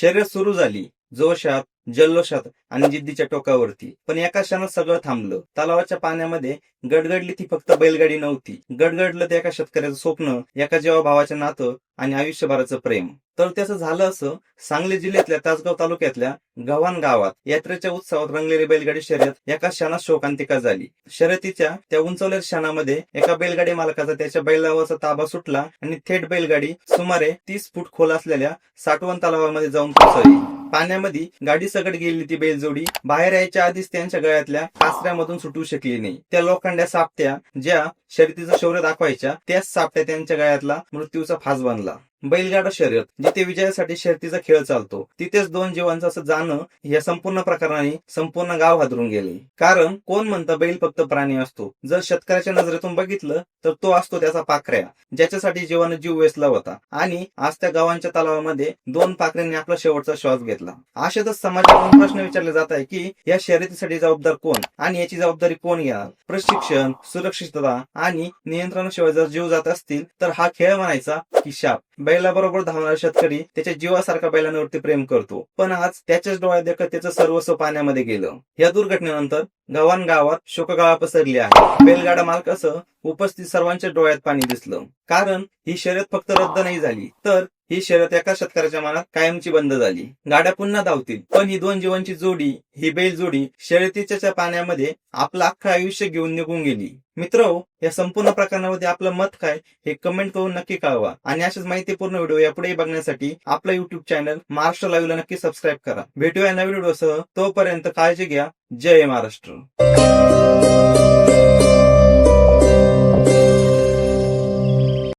शर्यत सुरू झाली. जोशात जल्लोषात आणि जिद्दीच्या टोकावरती. पण एका क्षणात सगळं थांबलं. तलावाच्या पाण्यामध्ये गडगडली ती फक्त बैलगाडी नव्हती. गडगडलं ते एका शेतकऱ्याचं स्वप्न एका जेव्हा भावाचे नातं आणि आयुष्यभराचं प्रेम. तर त्याचं झालं असं सांगली जिल्ह्यातल्या तासगाव तालुक्यातल्या गव्हाण गावात. यात्रेच्या उत्सवात रंगलेली बैलगाडी शर्यत एका क्षणात शोकांतिका झाली. शर्यतीच्या त्या उंचवलेल्या क्षणामध्ये एका बैलगाडी मालकाचा त्याच्या बैलावरचा ताबा सुटला आणि थेट बैलगाडी सुमारे तीस फूट खोल असलेल्या साठवण तलावामध्ये जाऊन कोसळली पाण्यामध्ये गाडी सकट गेलेली ती बैलजोडी बाहेर यायच्या आधीच त्यांच्या गळ्यातल्या कासऱ्यामधून सुटू शकली नाही. त्या लोखंड्या सापट्या ज्या शर्यतीचं शौर्य दाखवायच्या त्याच सापट्या त्यांच्या गळ्यातला मृत्यूचा फास बनला. बैलगाडा शर्यत जिथे विजयासाठी शर्यतीचा खेळ चालतो. तिथेच दोन जीवांचं असं जाणं या संपूर्ण प्रकरणाने संपूर्ण गाव हादरून गेले. कारण कोण म्हणतं बैल फक्त प्राणी असतो? जर शेतकऱ्याच्या नजरेतून बघितलं तर तो असतो त्याचा पाखऱ्या ज्याच्यासाठी जीवानं जीव वेचला होता. आणि आज त्या गावांच्या तलावामध्ये दोन पाखऱ्यांनी आपला शेवटचा श्वास घेतला. अशातच समाजातून प्रश्न विचारले जात आहे की या शर्यतीसाठी जबाबदार कोण? आणि याची जबाबदारी कोण घेणार प्रशिक्षण सुरक्षितता आणि नियंत्रणाशिवाय जर जीव जात असतील तर हा खेळ म्हणायचा की शाप. बैलाबरोबर धावणारा शेतकरी त्याच्या जीवासारख्या बैलांवरती प्रेम करतो. पण आज त्याच्याच डोळ्यात देखत त्याचं सर्वस्व पाण्यामध्ये गेलं. या दुर्घटनेनंतर गावान गावात शोकगाळा पसरली आहे. बैलगाडा मालकासह उपस्थित सर्वांच्या डोळ्यात पाणी दिसलं. कारण ही शर्यत फक्त रद्द नाही झाली. तर ही शर्यत एका शेतकऱ्याच्या मनात कायमची बंद झाली. गाड्या पुन्हा धावतील. पण ही दोन जीवांची जोडी ही बैल जोडी शर्यतीच्या पाण्यामध्ये आपलं अख्खं आयुष्य घेऊन निघून गेली. मित्र हो, या संपूर्ण प्रकरणामध्ये आपलं मत काय हे कमेंट करून नक्की कळवा. आणि अशाच माहितीपूर्ण व्हिडिओ यापुढे बघण्यासाठी आपलं युट्यूब चॅनल महाराष्ट्र लाईव्हला नक्की सबस्क्राईब करा. भेटूया नवीन व्हिडिओसह. तोपर्यंत काळजी घ्या. जय महाराष्ट्र.